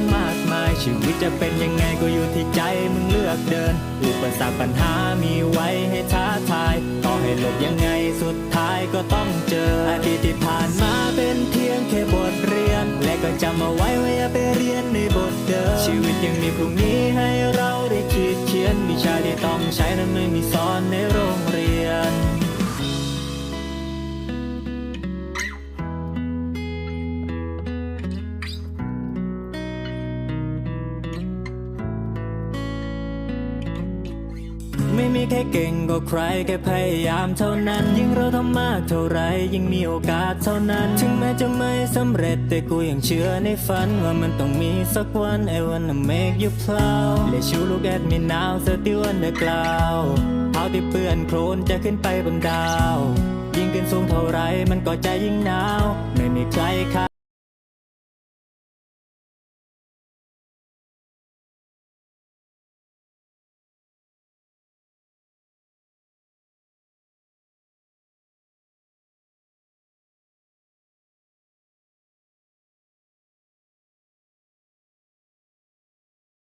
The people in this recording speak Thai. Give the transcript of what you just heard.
ตั้งมากมาย ชีวิตจะเป็นยังไงก็อยู่ที่ใจมึงเลือกเดินอุปสรรคปัญหามีไว้ให้ท้าทาย ต่อให้หลบยังไงสุดท้ายก็ต้องเจออดีตที่ผ่านมาเป็นเพียงแค่บทเรียน และก็จำเอาไว้ว่าอย่าไปเรียนในบทเดิมชีวิตยังมีพรุ่งนี้ให้เราได้คิดเขียนวิชาที่ต้องใช้นั้นไม่มีสอน ม่มีใครเก่งก็ใครแค่พยายามเท่านั้น ยิ่งเราทำมากเท่าไรยิ่งมีโอกาสเท่านั้น ถึงแม้จะไม่สำเร็จแต่กูยังเชื่อในฝันว่ามันต้องมีสักวัน I wanna make you proud Let you look at me now still on the cloud เท้าที่เปื้อนโคลนจะขึ้นไปบนดาว ยิ่งขึ้นสูงเท่าไรมันก็จะยิ่งหนาว ไม่มีใครคา